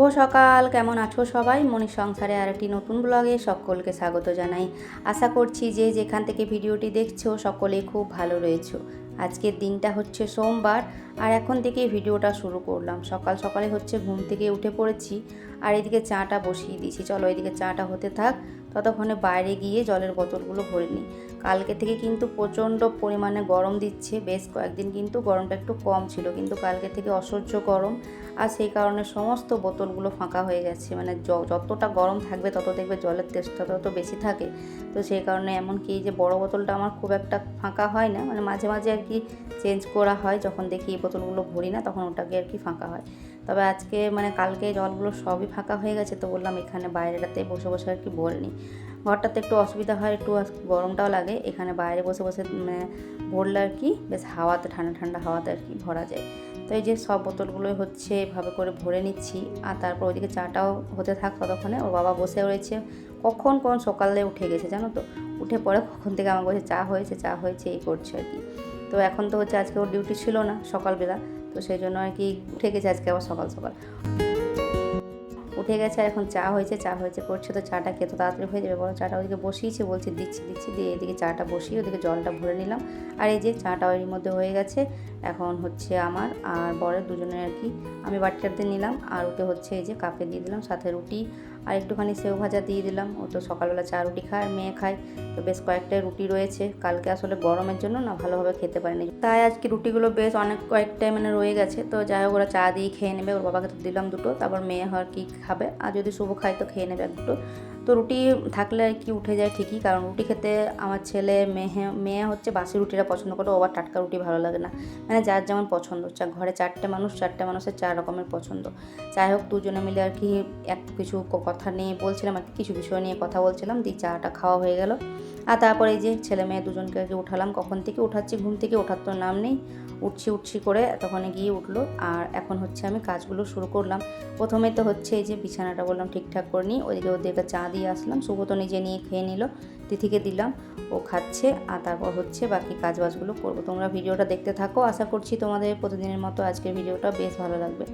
শুভ সকাল, কেমন আছো সবাই? মনির সংসারে আর একটি নতুন ব্লগে সকলকে স্বাগত জানাই। আশা করছি যে যেখান থেকে ভিডিওটি দেখছ সকলেই খুব ভালো রয়েছো। আজকের দিনটা হচ্ছে সোমবার, আর এখন থেকে ভিডিওটা শুরু করলাম। সকাল সকালে হচ্ছে ঘুম থেকে উঠে পড়েছি, আর এদিকে চাটা বসিয়ে দিয়েছি। চলো এদিকে চাটা হতে থাক। ততক্ষণে বাইরে গিয়ে জলের বোতলগুলো ভরে নিই। কালকে থেকে কিন্তু প্রচণ্ড পরিমাণে গরম দিচ্ছে। বেশ কয়েকদিন কিন্তু গরমটা একটু কম ছিল, কিন্তু কালকে থেকে অসহ্য গরম। আর সেই কারণে সমস্ত বোতলগুলো ফাঁকা হয়ে গেছে। মানে যতটা গরম থাকবে তত দেখবে জলের তেষ্টা তত বেশি থাকে। তো সেই কারণে এমনকি যে বড় বোতলটা আমার খুব একটা ফাঁকা হয় না। মানে মাঝে মাঝে আর কি চেঞ্জ করা হয়। যখন দেখি এই বোতলগুলো ভরি না, তখন ওটাকে আর কি ফাঁকা হয়। তবে আজকে মানে কালকে জলগুলো সবই ফাঁকা হয়ে গেছে তো বললাম এখানে বাইরেটাতে বসে বসে আর কি ভরে ঘরটাতে একটু অসুবিধা হয়, একটু গরমটাও লাগে, এখানে বাইরে বসে বসে মানে ভরলে আর কি বেশ হাওয়াতে, ঠান্ডা ঠান্ডা হাওয়াতে আর কি ভরা যায়। তো এই যে সব বোতলগুলোই হচ্ছে, এভাবে করে ভরে নিচ্ছি। আর তারপর ওইদিকে চাটাও হতে থাক ততক্ষণে। ওর বাবা বসে রয়েছে। কখন কোন সকালে উঠে গেছে জানো তো? উঠে পরে কখন থেকে আমার বলছে, চা হয়েছে চা হয়েছে এই করছে আর কি। তো এখন তো হচ্ছে আজকে ওর ডিউটি ছিল না সকালবেলা। তো সেই জন্য আর কি উঠে গেছে আজকে আবার সকাল সকাল। উঠে গেছে আর এখন চা হয়েছে চা হয়েছে, করছে তো চাটা খেতে তাড়াতাড়ি হয়ে যাবে। বড় চাটা ওদিকে বসিয়েছে, বলছে দিচ্ছি দিচ্ছি, দিয়ে এদিকে চাটা বসিয়ে ওদিকে জলটা ভরে নিলাম। আর এই যে চাটা ওই মধ্যে হয়ে গেছে, এখন হচ্ছে আমার আর বরের দুজনের আর কি। আমি বাটিটাতে নিলাম আর ওকে হচ্ছে এই যে কাপে দিয়ে দিলাম, সাথে রুটি আর একটুখানি সেও ভাজা দিয়ে দিলাম। ও তো সকালবেলা চা রুটি খায়, আর মেয়ে খায়। তো বেশ কয়েকটাই রুটি রয়েছে। কালকে আসলে গরমের জন্য না ভালোভাবে খেতে পারিনি। তাই আজকে রুটিগুলো বেশ অনেক কয়েকটাই মানে রয়ে গেছে। তো যাই হোক, ওরা চা দিয়ে খেয়ে নেবে। ওর বাবাকে তো দিলাম দুটো। তারপর মেয়ে হওয়ার কী খাবে। আর যদি শুভ খায় তো খেয়ে নেবে এক দুটো। তো রুটি থাকলে আর কি উঠে যায় ঠিকই, কারণ রুটি খেতে আমার ছেলে মেয়ে মেয়ে হচ্ছে বাসি রুটিটা পছন্দ করে আবার টাটকা রুটি ভালো লাগে না। মানে যার যেমন পছন্দ, চা- ঘরে চারটে মানুষ, চারটে মানুষের চার রকমের পছন্দ। যাই হোক, দুজনে মিলে আর কি একটু কিছু কথা নিয়ে বলছিলাম, আর কিছু বিষয় নিয়ে কথা বলছিলাম, দিয়ে চাটা খাওয়া হয়ে গেল। আর তারপরে এই যে ছেলে মেয়ে দুজনকে আর কি উঠালাম, কখন থেকে উঠাচ্ছি, ঘুম থেকে ওঠার তো নাম নেই, উঠছি উঠছি করে তখন গিয়ে উঠল। আর এখন হচ্ছে আমি কাজগুলো শুরু করলাম। প্রথমে তো হচ্ছে এই যে বিছানাটা বললাম ঠিকঠাক করে নিই ওদিকে ওদিকে চা দিয়ে আসলাম। শুভ তো নিজে নিয়ে খেয়ে নিল, তিথিকে দিলাম, ও খাচ্ছে, আর তারপর হচ্ছে বাকি কাজ বাজগুলো করব। তোমরা ভিডিওটা দেখতে থাকো, আশা করছি তোমাদের প্রতিদিনের মতো আজকের ভিডিওটা বেশ ভালো লাগবে।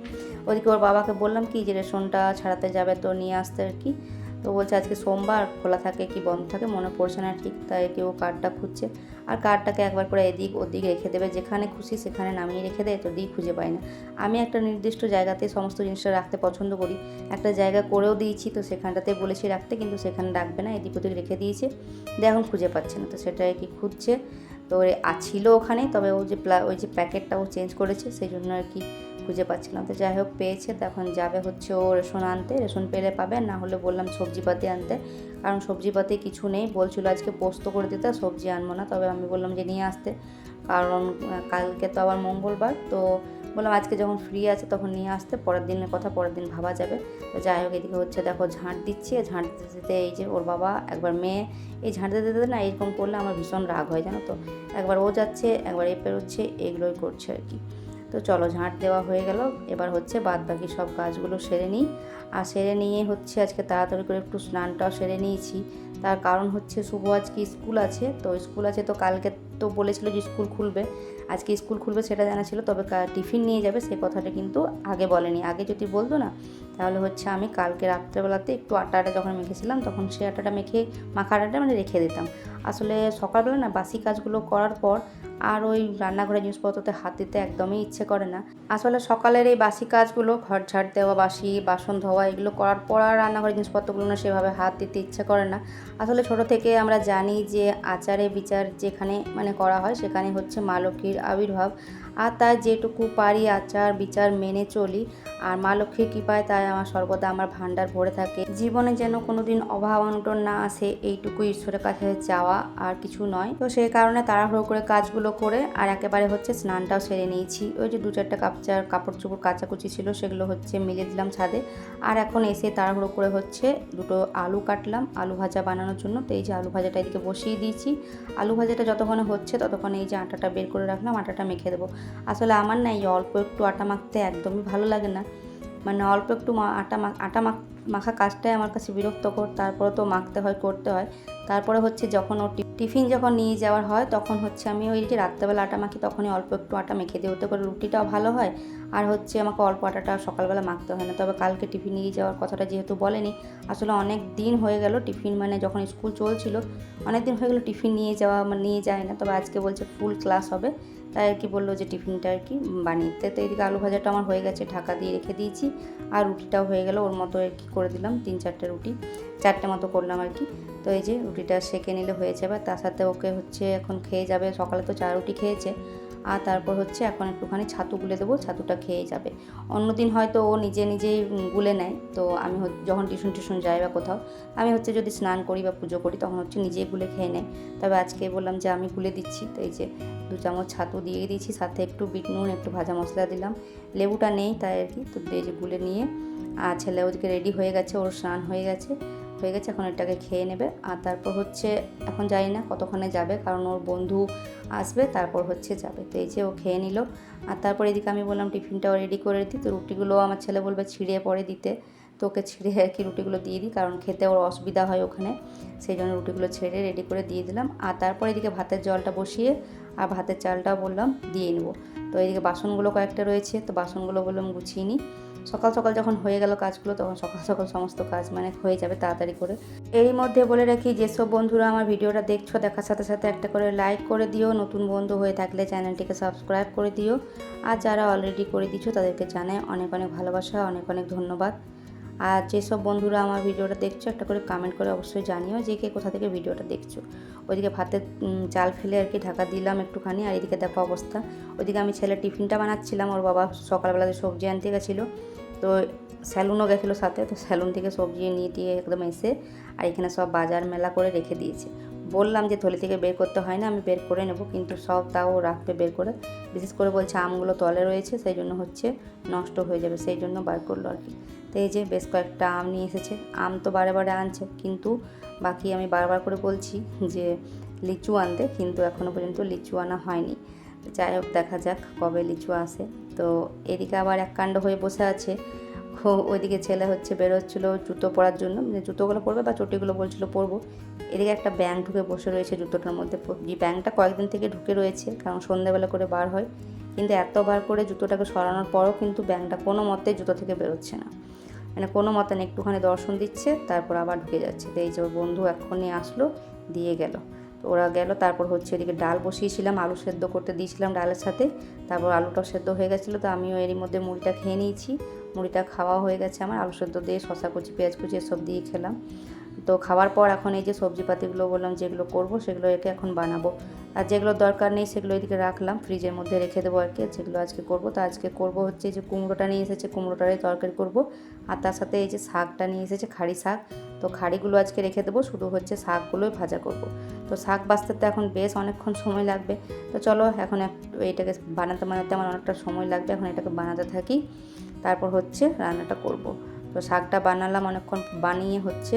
ওদিকে ওর বাবাকে বললাম কি যে রেশনটা ছাড়াতে যাবে তো নিয়ে আসতে আর কি। তো বলছে আজকে সোমবার, খোলা থাকে কি বন্ধ থাকে, মনে পড়ছে না ঠিক, তাই কেউ কার্ডটা খুঁজছে। আর কার্ডটাকে একবার করে এদিক ওদিক রেখে দেবে, যেখানে খুশি সেখানে নামিয়ে রেখে দেয়, তো দিই খুঁজে পাই না। আমি একটা নির্দিষ্ট জায়গাতে সমস্ত জিনিসটা রাখতে পছন্দ করি। একটা জায়গা করেও দিয়েছি, তো সেখানটাতে বলেছি রাখতে, কিন্তু সেখানে রাখবে না, এদিক ওদিক রেখে দিয়েছে, দিয়ে এখন খুঁজে পাচ্ছে না, তো সেটাই কি খুঁজছে। তো ছিল ওখানে, তবে ও যে ওই যে প্যাকেটটা ও চেঞ্জ করেছে, সেই জন্য আর কি খুঁজে পাচ্ছিলাম। তো যাই হোক, পেয়েছে। তো এখন যাবে হচ্ছে ও রেশন আনতে। রেশন পেলে পাবে। না হলে বললাম সবজিপাতি আনতে। কারণ সবজিপাতি কিছু নেই। বলছিল আজকে পোস্ত করে দিতে, সবজি আনব না। তবে আমি বললাম যে নিয়ে আসতে। কারণ কালকে তো আবার মঙ্গলবার। তো বললাম আজকে যখন ফ্রি আছে তখন নিয়ে আসতে। পরের দিনের কথা, পরের দিন ভাবা যাবে। তো যাই হোক, এদিকে হচ্ছে দেখো ঝাঁট দিচ্ছে। ঝাঁট দিতে দিতে এই যে ওর বাবা একবার মেয়ে, এই ঝাঁট দিতে দিতে না এরকম করলে আমার ভীষণ রাগ হয়, জানো তো? একবার ও যাচ্ছে, একবার এ পেরোচ্ছে, এগুলোই করছে আর কি। তো চলো ঝাঁট দেওয়া হয়ে গেল। এবার হচ্ছে বাদ বাকি সব কাজগুলো সেরে নিই। আর সেরে নিয়ে হচ্ছে আজকে তাড়াতাড়ি করে একটু স্নানটাও সেরে নিয়েছি। তার কারণ হচ্ছে শুভ আজকে স্কুল আছে, তো স্কুল আছে তো কালকে তো বলেছিল যে স্কুল খুলবে। আজকে স্কুল খুলবে সেটা জানা ছিল, তবে টিফিন নিয়ে যাবে সেই কথাটা কিন্তু আগে বলেনি। আগে যদি বলতো না, তাহলে হচ্ছে আমি কালকে রাত্রেবেলাতে একটু আটা আটা যখন মেখেছিলাম, তখন সেই আটাটা মেখে, মাখা আটাটা মানে রেখে দিতাম। আসলে সকালবেলা না বাসি কাজগুলো করার পর আর ওই রান্নাঘরের জিনিসপত্রতে হাত দিতে একদমই ইচ্ছে করে না। আসলে সকালের এই বাসি কাজগুলো, ঘর ঝাড় দেওয়া, বাসি, বাসন ধোয়া, এগুলো করার পর আর রান্নাঘরের জিনিসপত্রগুলো না সেভাবে হাত দিতে ইচ্ছে করে না। আসলে ছোট থেকে আমরা জানি যে আচারে বিচার যেখানে মানে করা হয় সেখানে হচ্ছে মা লক্ষ্মীর আবির্ভাব। আর তাই যেটুকু পারি আচার বিচার মেনে চলি, আর মা লক্ষ্মীর কৃপায় তাই আমার সর্বদা আমার ভাণ্ডার ভরে থাকে। জীবনে যেন কোনোদিন অভাব অনটন না আসে, এইটুকু ঈশ্বরের কাছে যাওয়া আর কিছু নয়। তো সেই কারণে তাড়াহুড়ো করে কাজগুলো করে, আর একেবারে হচ্ছে স্নানটাও সেরে নিয়েছি। ওই যে দু চারটা কাপচার কাপড় চোপড় কাচাকুচি ছিল, সেগুলো হচ্ছে মিলে দিলাম ছাদে। আর এখন এসে তাড়াহুড়ো করে হচ্ছে দুটো আলু কাটলাম, আলু ভাজা বানানোর জন্য। তো এই যে আলু ভাজাটা এদিকে বসিয়ে দিয়েছি। আলু ভাজাটা যতক্ষণে হচ্ছে ততক্ষণে এই যে আটাটা বের করে রাখলাম, আটাটা মেখে দেবো। আসলে আমার না এই অল্প একটু আটা মাখতে একদমই ভালো লাগে না। মানে অল্প একটু আটা আটা মাখ মাখা কাজটাই আমার কাছে বিরক্তকর তারপরে তো মাখতে হয়, করতে হয়। তারপরে হচ্ছে যখন ও টিফিন যখন নিয়ে যাওয়ার হয়, তখন হচ্ছে আমি ওই যে রাত্রেবেলা আটা মাখি, তখনই অল্প একটু আটা মেখে দিই। ওতে করে রুটিটাও ভালো হয় আর হচ্ছে আমাকে অল্প আটাটা সকালবেলা মাখতে হয় না। তবে কালকে টিফিন নিয়ে যাওয়ার কথাটা যেহেতু বলেনি, আসলে অনেক দিন হয়ে গেল টিফিন মানে যখন স্কুল চলছিল, অনেক দিন হয়ে গেলো টিফিন নিয়ে যাওয়া মানে নিয়ে যায় না। তবে আজকে বলছে ফুল ক্লাস হবে। তাই আর কি বলল যে টিফিনটা আর কি বানিয়ে তো এদিকে আলু ভাজাটা আমার হয়ে গেছে, ঢাকা দিয়ে রেখে দিয়েছি। আর রুটিটাও হয়ে গেল, ওর মতো আর কি করে দিলাম, তিন চারটে রুটি, চারটে মতো করলাম আর কি। তো এই যে রুটিটা সেকে নিলে হয়ে যাবে তার সাথে ওকে হচ্ছে এখন খেয়ে যাবে, সকালে তো চা রুটি খেয়েছে। আর তারপর হচ্ছে এখন একটুখানি ছাতু গুলে দেবো, ছাতুটা খেয়ে যাবে। অন্যদিন হয়তো ও নিজে নিজেই গুলে নেয়, তো আমি যখন টিউশন টিউশন যাই বা কোথাও, আমি হচ্ছে যদি স্নান করি বা পুজো করি, তখন হচ্ছে নিজেই গুলে খেয়ে নেয়। তবে আজকে বললাম যে আমি গুলে দিচ্ছি, তো এই যে দু চামচ ছাতু দিয়ে দিয়েছি, সাথে একটু বিট নুন, একটু ভাজা মশলা দিলাম। লেবুটা নেই তাই আর কি, তো এই যে গুলে নিয়ে, আর ছেলে ওদিকে রেডি হয়ে গেছে, ওর স্নান হয়ে গেছে। হয়ে গেছে, এখন এটাকে খেয়ে নেবে। আর তারপর হচ্ছে, এখন জানি না কতক্ষণে যাবে, কারণ ওর বন্ধু আসবে, তারপর হচ্ছে যাবে। তো এই যে ও খেয়ে নিল। আর তারপর এদিকে আমি বললাম, টিফিনটাও রেডি করে দিই। তো রুটিগুলো আমার ছেলে বলবে ছিঁড়ে পরে দিতে। তো ওকে ছিঁড়ে আর কি রুটিগুলো দিয়ে দিই, কারণ খেতে ওর অসুবিধা হয় ওখানে। সেই জন্য রুটিগুলো ছেড়ে রেডি করে দিয়ে দিলাম। আর তারপর এদিকে ভাতের জলটা বসিয়ে আর ভাতের চালটাও বললাম দিয়ে নেব। তো এইদিকে বাসনগুলো কয়েকটা রয়েছে, তো বাসনগুলো বললাম গুছিয়ে নিই। সকাল সকাল যখন হয়ে গেল কাজগুলো, তখন সকাল সকাল সমস্ত কাজ মানে হয়ে যাবে তাড়াতাড়ি করে। এরই মধ্যে বলে রাখি, যেসব বন্ধুরা আমার ভিডিওটা দেখছ, দেখার সাথে সাথে একটা করে লাইক করে দিও। নতুন বন্ধু হয়ে থাকলে চ্যানেলটিকে সাবস্ক্রাইব করে দিও। আর যারা অলরেডি করে দিচ্ছ তাদেরকে জানাই অনেক অনেক ভালোবাসা, অনেক অনেক ধন্যবাদ। আর যেসব বন্ধুরা আমার ভিডিওটা দেখছ, একটা করে কমেন্ট করে অবশ্যই জানিও যে কে কোথা থেকে ভিডিওটা দেখছ। ওইদিকে ভাতের চাল ফেলে আর কি ঢাকা দিলাম একটুখানি, আর এদিকে দেখো অবস্থা। ওইদিকে আমি ছেলে টিফিনটা বানাচ্ছিলাম, ওর বাবা সকালবেলাতে সবজি আনতে গেছিল। তো স্যালুনও গেছিল সাথে, তো স্যালুন থেকে সবজি নিয়ে দিয়ে একদম এসে, আর এখানে সব বাজার মেলা করে রেখে দিয়েছে। বললাম যে থলি থেকে বের করতে হয় না, আমি বের করে নেব। কিন্তু সব তাও রাখবে বের করে, বিশেষ করে বলছে আমগুলো তলে রয়েছে, সেই জন্য হচ্ছে নষ্ট হয়ে যাবে, সেই জন্য বার করল আর কি। তো এই যে বেশ কয়েকটা আম নিয়ে এসেছে, আম তো বারে বারে আনছে, কিন্তু বাকি আমি বারবার করে বলছি যে লিচু আনতে, কিন্তু এখনও পর্যন্ত লিচু আনা হয়নি। যাই হোক, দেখা যাক কবে লিচু আসে। তো এদিকে আবার এক কাণ্ড হয়ে বসে আছে ও- ওইদিকে ছেলে হচ্ছে বেরোচ্ছিলো জুতো পরার জন্য মানে জুতোগুলো পরবে বা চটিগুলো বলছিল পরবো। এদিকে একটা ব্যাং ঢুকে বসে রয়েছে জুতোটার মধ্যে যে ব্যাংটা কয়েকদিন থেকে ঢুকে রয়েছে, কারণ সন্ধ্যাবেলা করে বার হয়। কিন্তু এতবার করে জুতোটাকে সরানোর পরও কিন্তু ব্যাংটা কোনো মতে জুতো থেকে বেরোচ্ছে না। মানে কোনো মতে না, একটুখানি দর্শন দিচ্ছে, তারপর আবার ঢুকে যাচ্ছে। তো এই যে ওর বন্ধু এক্ষুনি আসলো, দিয়ে গেল। তো ওরা গেল, তারপর হচ্ছে এদিকে ডাল বসিয়েছিলাম, আলু সেদ্ধ করতে দিয়েছিলাম ডালের সাথে। তারপর আলুটাও সেদ্ধ হয়ে গেছিল, তো আমিও এরই মধ্যে মুড়িটা খেয়ে নিয়েছি। মুড়িটা খাওয়া হয়ে গেছে আমার। আলু সেদ্ধ দিয়ে শশা কুচি, পেঁয়াজ কুচি এসব দিয়ে খেলাম। তো খাওয়ার পর এখন এই যে সবজিপাতিগুলো বললাম, যেগুলো করব সেগুলো একে এখন বানাবো। আর যেগুলো দরকার নেই সেগুলো এদিকে রাখলাম। ফ্রিজের মধ্যে রেখে দেবো আর কি। যেগুলো আজকে করব, তো আজকে করব হচ্ছে যে কুমড়োটা নিয়ে এসেছে, কুমড়োটারই তরকারি করব। আর তার সাথে এই যে শাকটা নিয়ে এসেছে, খাড়ি শাক। তো খাড়িগুলো আজকে রেখে দেবো, শুধু হচ্ছে শাকগুলোই ভাজা করব। তো শাক বাঁচতে তো এখন বেশ অনেকক্ষণ সময় লাগবে। তো চলো এখন এইটাকে বানাতে বানাতে আমার অনেকটা সময় লাগবে। এখন এটাকে বানাতে থাকি। তারপর হচ্ছে রান্নাটা করব। তো শাকটা বানালাম অনেকক্ষণ, বানিয়ে হচ্ছে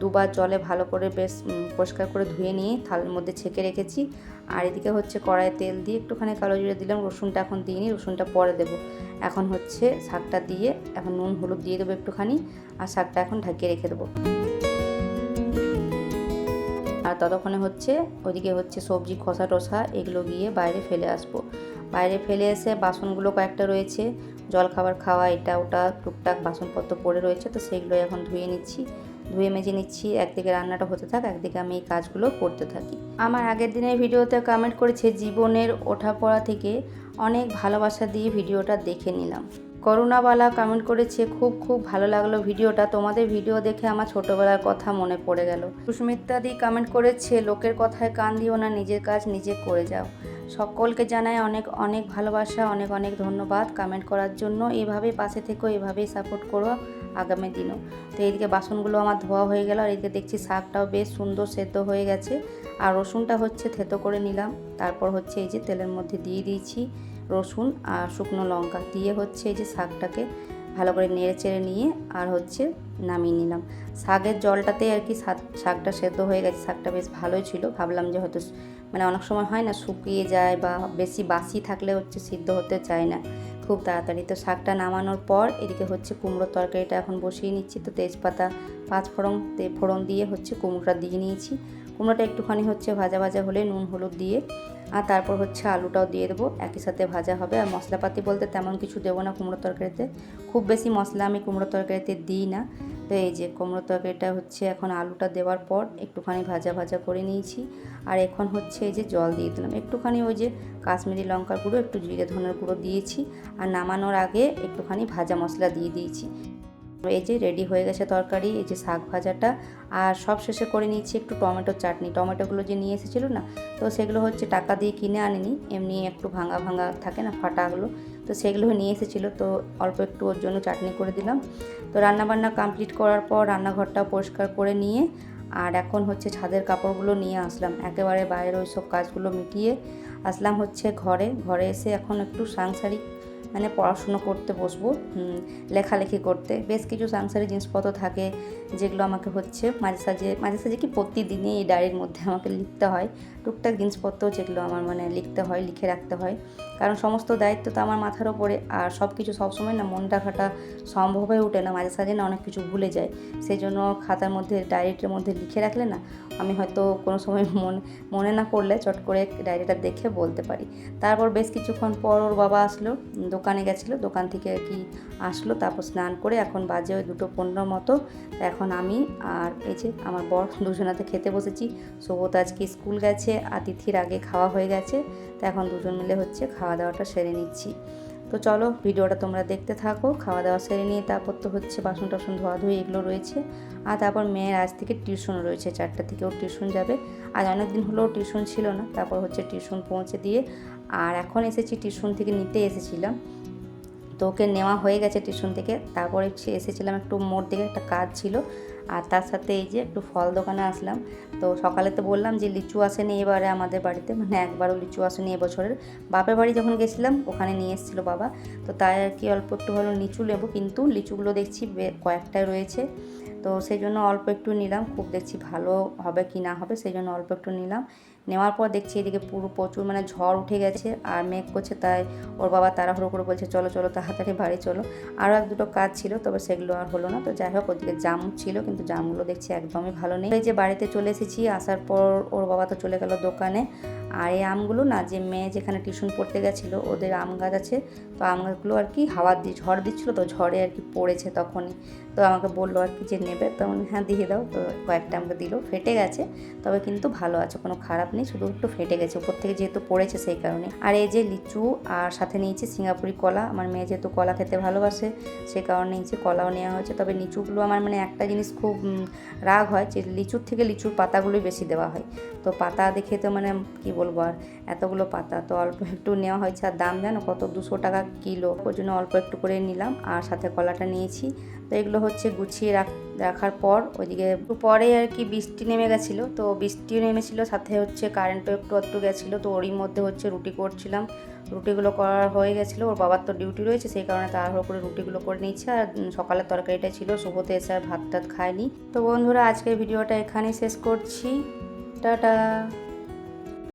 দুবার জলে ভালো করে বেশ পরিষ্কার করে ধুয়ে নিয়ে থালের মধ্যে ছেঁকে রেখেছি। আর এদিকে হচ্ছে কড়াইয়ে তেল দিয়ে একটুখানি কালো জিরে দিলাম, রসুনটা এখন দিইনি, রসুনটা পরে দেবো। এখন হচ্ছে শাকটা দিয়ে এখন নুন, হলুদ দিয়ে দেবো একটুখানি আর শাকটা এখন ঢাকিয়ে রেখে দেবো। আর ততক্ষণে হচ্ছে ওইদিকে হচ্ছে সবজি, খসা, টসা এগুলো গিয়ে বাইরে ফেলে আসব। বাইরে ফেলে এসে বাসনগুলো কয়েকটা রয়েছে জল খাবার খাওয়া, এটা, ওটা, টুকটাক বাসনপত্র পড়ে রয়েছে, তো সেইগুলো এখন ধুয়ে নিচ্ছি। ধুয়ে মেজে নিচ্ছি, একদিকে রান্নাটা হতে থাক, একদিকে আমি এই কাজগুলো করতে থাকি। আমার আগের দিনের ভিডিওতে কমেন্ট করেছে, জীবনের ওঠা পড়া থেকে অনেক ভালোবাসা দিয়ে ভিডিওটা দেখে নিলাম। করুণাবালা কমেন্ট করেছে, খুব খুব ভালো লাগল ভিডিওটা। তোমাদের ভিডিও দেখে আমার ছোটবেলার কথা মনে পড়ে গেল। সুস্মিতাদি কমেন্ট করেছে, লোকের কথায় কান দিও না, নিজের কাজ নিজে করে যাও। সকলকে জানাই অনেক অনেক ভালোবাসা, অনেক অনেক ধন্যবাদ কমেন্ট করার জন্য। এভাবেই পাশে থেকো, এভাবেই সাপোর্ট করো আগামী দিনও। তো এইদিকে বাসনগুলো আমার ধোয়া হয়ে গেল, আর এদিকে দেখছি শাকটাও বেশ সুন্দর সেদ্ধ হয়ে গেছে। আর রসুনটা হচ্ছে থেতো করে নিলাম। তারপর হচ্ছে এই যে তেলের মধ্যে দিয়ে দিয়েছি। রসুন আর শুকনো লঙ্কা দিয়ে হচ্ছে এই যে শাকটাকে ভালো করে নেড়ে চেড়ে নিয়ে আর হচ্ছে নামিয়ে নিলাম। শাকের জলটাতে আর কি শাক- শাকটা সেদ্ধ হয়ে গেছে, শাকটা বেশ ভালোই ছিল। ভাবলাম যে হয়তো মানে অনেক সময় হয় না শুকিয়ে যায় বা বেশি বাসি থাকলে হচ্ছে সিদ্ধ হতে চায় না খুব তাড়াতাড়ি। তো শাকটা নামানোর পর এদিকে হচ্ছে কুমড়োর তরকারিটা এখন বসিয়ে নিচ্ছি। তো তেজপাতা, পাঁচ ফোড়ন, তে- ফোড়ন দিয়ে হচ্ছে কুমড়োটা দিয়ে নিয়েছি। কুমড়োটা একটুখানি হচ্ছে ভাজা ভাজা হলে নুন, হলুদ দিয়ে আর তারপর হচ্ছে আলুটাও দিয়ে দেবো। একই সাথে ভাজা হবে। আর মশলাপাতি বলতে তেমন কিছু দেবো না কুমড়ো তরকারিতে। খুব বেশি মশলা আমি কুমড়ো তরকারিতে দিই না। তো এই যে কুমড়ো তরকারিটা হচ্ছে এখন আলুটা দেওয়ার পর একটুখানি ভাজা ভাজা করে নিয়েছি। আর এখন হচ্ছে এই যে জল দিয়ে দিলাম। একটুখানি ওই যে কাশ্মীরি লঙ্কার গুঁড়ো, একটু জিরে ধনের গুঁড়ো দিয়েছি। আর নামানোর আগে একটুখানি ভাজা মশলা দিয়ে দিয়েছি। এই যে রেডি হয়ে গেছে তরকারি, এই যে শাক ভাজাটা। আর সব শেষে করে নিয়েছি একটু টমেটোর চাটনি। টমেটোগুলো যে নিয়ে এসেছিল না, তো সেগুলো হচ্ছে টাকা দিয়ে কিনে আনিনি। এমনি একটু ভাঙা ভাঙা থাকে না ফাটাগুলো, তো সেগুলো নিয়ে এসেছিল, তো অল্প একটু ওর জন্য চাটনি করে দিলাম। তো রান্নাবান্না কমপ্লিট করার পর রান্নাঘরটা পরিষ্কার করে নিয়ে, আর এখন হচ্ছে ছাদের কাপড়গুলো নিয়ে আসলাম। একেবারে বাইরের ওই সব কাজগুলো মিটিয়ে আসলাম হচ্ছে ঘরে। ঘরে এসে এখন একটু সাংসারিক মানে পড়াশুনো করতে বসবো লেখালেখি করতে। বেশ কিছু সাংসারিক জিনিসপত্র থাকে যেগুলো আমাকে হচ্ছে মাঝে সাঝে মাঝে সাঝে কি প্রতিদিনই এই ডায়েরির মধ্যে আমাকে লিখতে হয়। টুকটাক জিনিসপত্র যেগুলো আমার মানে লিখতে হয়, লিখে রাখতে হয়। কারণ সমস্ত দায়িত্ব তো আমার মাথার ওপরে। আর সব কিছু সবসময় না মন রাখাটা সম্ভব হয়ে ওঠে না, মাঝে সাঝে না অনেক কিছু ভুলে যায়। সেই জন্য খাতার মধ্যে, ডায়েরিটার মধ্যে লিখে রাখলে না আমি হয়তো কোনো সময় মনে মনে না করলে চট করে ডায়েরিটা দেখে বলতে পারি। তারপর বেশ কিছুক্ষণ পর ওর বাবা আসলো দোকানে গেছিল, দোকান থেকে কি আসলো, তারপর স্নান করে এখন বাজে ওই দুটো পনেরো মতো। এখন আমি আর এই যে আমার বর দুজনাতে খেতে বসেছি। সৌগত আজকে স্কুল গেছে, আর তিথির আগে খাওয়া হয়ে গেছে। তো এখন দুজন মিলে হচ্ছে খাওয়া দাওয়াটা সেরে নিচ্ছি। তো চলো ভিডিওটা তোমরা দেখতে থাকো, খাওয়া দাওয়া সেরে নিয়ে তারপর তো হচ্ছে বাসন টাসন ধোয়া ধুয়ে এগুলো রয়েছে। আর তারপর মেয়ের আজ থেকে টিউশন রয়েছে, চারটা থেকে ওর টিউশন যাবে। আজ অনেক দিন হলো টিউশন ছিল না, তারপর হচ্ছে টিউশন পৌঁছে দিয়ে আর এখন এসেছি টিউশন থেকে নিতে এসেছিলাম। তো ওকে নেওয়া হয়ে গেছে টিউশন থেকে। তারপরে এসেছিলাম একটু মোড় দিকে একটা কাজ ছিল। আর তার সাথে এই যে একটু ফল দোকানে আসলাম। তো সকালে তো বললাম যে লিচু আসেনি এবারে আমাদের বাড়িতে। মানে একবারও লিচু আসেনি এবছরের। বাপের বাড়ি যখন গেছিলাম, ওখানে নিয়ে এসেছিল বাবা। তো তাই আর কি অল্প একটু হলো লিচু নেব। কিন্তু লিচুগুলো দেখছি কয়েকটাই রয়েছে। তো সেই জন্য অল্প একটু নিলাম। খুব দেখছি ভালো হবে কি না হবে, সেই জন্য অল্প একটু নিলাম। নেওয়ার পর দেখছি এদিকে পুরো প্রচুর মানে ঝড় উঠে গেছে আর মেঘ করছে, তাই ওর বাবা তাড়াহুড়ো করে বলছে, চলো চলো, তাড়াতাড়ি বাড়ি চলো। আরও এক দুটো কাজ ছিল, তবে সেগুলো আর হলো না। তো যাই হোক, ওদিকে জাম ছিল, কিন্তু জামগুলো দেখছি একদমই ভালো নেই। এই যে বাড়িতে চলে এসেছি, আসার পর ওর বাবা তো চলে গেল দোকানে। আর এই আমগুলো না, যে মেয়ে যেখানে টিউশন পড়তে গেছিল, ওদের আম গাছ আছে। তো আম গাছগুলো আর কি হাওয়া দিয়ে ঝড় দিচ্ছিল, তো ঝড়ে আর কি পড়েছে তখনই। তো আমাকে বলল আর কি যে নেবে। তো হ্যাঁ দিয়ে দাও। তো কয়েকটা আমাকে দিল, ফেটে গেছে। তবে কিন্তু ভালো আছে, কোনো খারাপ নেই, শুধু একটু ফেটে গেছে। উপর থেকে যেহেতু পড়েছে সেই কারণে। আর এই যে লিচু আর সাথে নিয়েছি সিঙ্গাপুরি কলা। আমার মেয়ে যেহেতু কলা খেতে ভালোবাসে, সে কারণে নিয়েছি কলাও নেওয়া হয়েছে। তবে লিচুগুলো আমার মানে একটা জিনিস খুব রাগ হয় যে লিচুর থেকে লিচুর পাতাগুলোই বেশি দেওয়া হয়। তো পাতা দেখে তো মানে কি বলব আর, এতগুলো পাতা। তো অল্প একটু নেওয়া হয়েছে। আর দাম জানো কত? দুশো টাকা কিলো। ওই জন্য অল্প একটু করে নিলাম। আর সাথে কলাটা নিয়েছি। তো এগুলো হচ্ছে গুছিয়ে রাখ, রাখার পর ওইদিকে একটু পরে আর কি বৃষ্টি নেমে গেছিল। তো বৃষ্টিও নেমেছিল, সাথে হচ্ছে কারেন্টও একটু একটু গেছিল। তো ওরই মধ্যে হচ্ছে রুটি করছিলাম। রুটিগুলো করা হয়ে গেছিল, ওর বাবার তো ডিউটি রয়েছে, সেই কারণে তাড়াহুড়ো করে রুটিগুলো করে নিচ্ছে আর সকালের তরকারিটা ছিল, শুভতে এসে আর ভাত টাত খায়নি। তো বন্ধুরা, আজকের ভিডিওটা এখানেই শেষ করছি। টাটা!